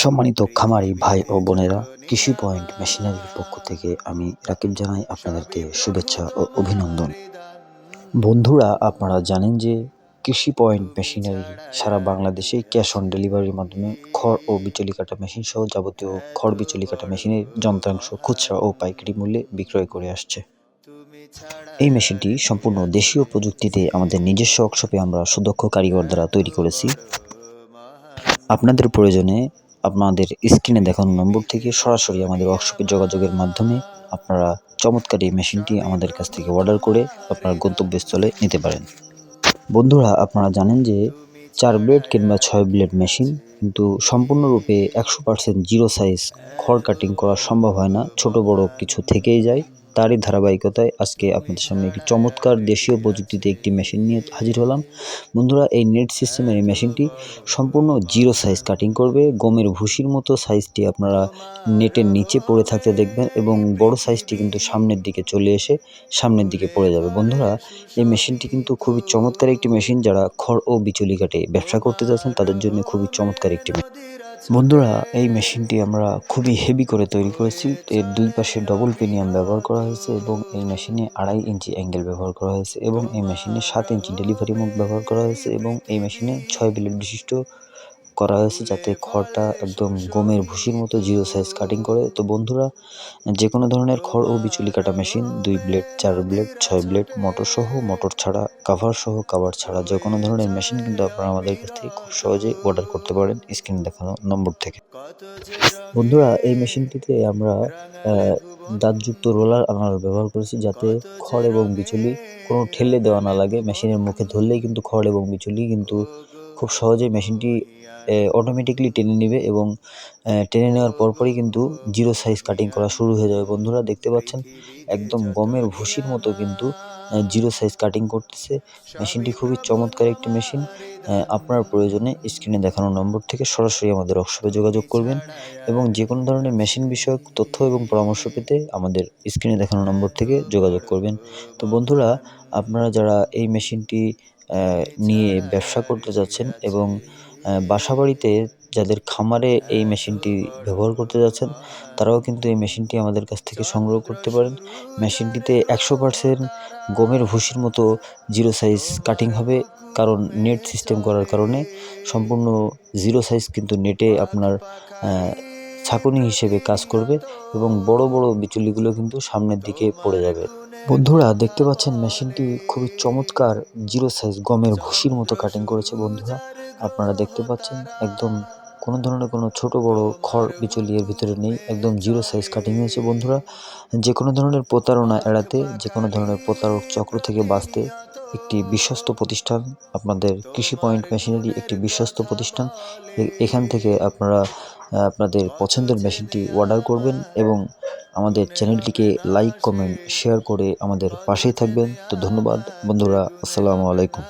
সম্মানিত খামারি ভাই ও বোনেরা, কৃষি পয়েন্ট মেশিনারির পক্ষ থেকে আমি রাকিব জানাই আপনাদেরকে শুভেচ্ছা ও অভিনন্দন। বন্ধুরা, আপনারা জানেন যে কৃষি পয়েন্ট মেশিনারি সারা বাংলাদেশে ক্যাশ অন ডেলিভারির মাধ্যমে খড় ও বিচলি কাটা মেশিন সহ যাবতীয় খড় বিচলি কাটা মেশিনের যন্ত্রাংশ, খুচরা ও পাইকারি মূল্যে বিক্রয় করে আসছে। এই মেশিনটি সম্পূর্ণ দেশীয় প্রযুক্তিতে আমাদের নিজস্ব ওয়ার্কশপে আমরা সুদক্ষ কারিগর দ্বারা তৈরি করেছি। আপনাদের প্রয়োজনে আপনাদের স্ক্রিনে দেখানো নম্বর থেকে সরাসরি আমাদের ওয়ার্কশপে যোগাযোগের মাধ্যমে আপনারা চমৎকার এই মেশিনটি আমাদের কাছ থেকে অর্ডার করে আপনার গন্তব্যস্থলে নিতে পারেন। বন্ধুরা, আপনারা জানেন যে চার ব্লেড কিংবা ছয় ব্লেড মেশিন কিন্তু সম্পূর্ণরূপে একশো পার্সেন্ট জিরো সাইজ খড় কাটিং করা সম্ভব হয় না। ছোট বড় কিছু থেকেই যায়। তারই ধারাবাহিকতায় আজকে আপনাদের সামনে একটি চমৎকার দেশীয় প্রযুক্তিতে একটি মেশিন নিয়ে হাজির হলাম। বন্ধুরা, এই নেট সিস্টেমের এই মেশিনটি সম্পূর্ণ জিরো সাইজ কাটিং করবে। গমের ভুসির মতো সাইজটি আপনারা নেটের নিচে পড়ে থাকতে দেখবেন এবং বড় সাইজটি কিন্তু সামনের দিকে চলে এসে সামনের দিকে পড়ে যাবে। বন্ধুরা, এই মেশিনটি কিন্তু খুবই চমৎকার একটি মেশিন। যারা খড় ও বিচুলি কাটে ব্যবসা করতে যাচ্ছেন তাদের জন্য খুবই চমৎকার একটি মেশিন। বন্ধুরা, এই মেশিনটি আমরা খুবই হেভি করে তৈরি করেছি। এর দুই পাশে ডবল পেনিয়াম ব্যবহার করা হয়েছে এবং এই মেশিনে আড়াই ইঞ্চি অ্যাঙ্গেল ব্যবহার করা হয়েছে এবং এই মেশিনে সাত ইঞ্চি ডেলিভারি মুখ ব্যবহার করা হয়েছে এবং এই মেশিনে ছয় ব্লেড বিশিষ্ট করা হয়েছে যাতে খড়টা একদম গমের ভুসির মতো জিরো সাইজ কাটিং করে। তো বন্ধুরা যে কোনো ধরনের খড় ও বিচুলি কাটা মেশিন দুই ব্লেড চার ব্লেড ছয় ব্লেড মোটর সহ মোটর ছাড়া কাভার সহ কাভার ছাড়া যে কোনো ধরনের মেশিন কিন্তু আপনারা আমাদের কাছ থেকে খুব সহজেই অর্ডার করতে পারেন স্ক্রিন দেখানো নম্বর থেকে। বন্ধুরা, এই মেশিনটিতে আমরা দাঁতযুক্ত রোলার আনার ব্যবহার করেছি যাতে খড় এবং বিচুলি কোনো ঠেলে দেওয়া না লাগে। মেশিনের মুখে ধরলেই কিন্তু খড় এবং বিচুলি কিন্তু খুব সহজেই মেশিনটি অটোমেটিকলি টেনে নেবে এবং টেনে নেওয়ার পরপরই কিন্তু জিরো সাইজ কাটিং করা শুরু হয়ে যাবে। বন্ধুরা, দেখতে পাচ্ছেন? একদম গমের ভুসির মতো কিন্তু জিরো সাইজ কাটিং করতেছে। মেশিনটি খুবই চমৎকার একটি মেশিন। আপনার প্রয়োজনে স্ক্রিনে দেখানো নম্বর থেকে সরাসরি আমাদের ওয়ার্কশপে যোগাযোগ করবেন এবং যে কোনো ধরনের মেশিন বিষয়ক তথ্য এবং পরামর্শ পেতে আমাদের স্ক্রিনে দেখানো নম্বর থেকে যোগাযোগ করবেন। তো বন্ধুরা, আপনারা যারা এই মেশিনটি নিয়ে ব্যবসা করতে যাচ্ছেন এবং বাসাবাড়িতে যাদের খামারে এই মেশিনটি ব্যবহার করতে যাচ্ছেন, তারাও কিন্তু এই মেশিনটি আমাদের কাছ থেকে সংগ্রহ করতে পারেন। মেশিনটিতে একশো পার্সেন্ট গমের ভুসির মতো জিরো সাইজ কাটিং হবে, কারণ নেট সিস্টেম করার কারণে সম্পূর্ণ জিরো সাইজ কিন্তু নেটে আপনার ছাঁকুনি হিসেবে কাজ করবে এবং বড় বড় বিচুলিগুলো কিন্তু সামনের দিকে পড়ে যাবে। বন্ধুরা, দেখতে পাচ্ছেন মেশিনটি খুবই চমৎকার জিরো সাইজ গমের ভুসির মতো কাটিং করেছে বন্ধুরা। আপনারা দেখতে পাচ্ছেন একদম কোনো ধরনের কোনো ছোট বড় খড় বিচলি এর ভিতরে নেই, একদম জিরো সাইজ কাটিং হয়েছে বন্ধুরা। যে কোনো ধরনের প্রতারণা এড়াতে যে কোনো ধরনের প্রতারক চক্র থেকে বাঁচতে একটি বিশ্বস্ত প্রতিষ্ঠান, আপনাদের কৃষি পয়েন্ট মেশিনারি একটি বিশ্বস্ত প্রতিষ্ঠান। এখান থেকে আপনারা আপনাদের পছন্দের মেশিনটি অর্ডার করবেন এবং আমাদের চ্যানেলটিকে লাইক কমেন্ট শেয়ার করে আমাদের পাশেই থাকবেন। তো ধন্যবাদ, বন্ধুরা, আসসালামু আলাইকুম।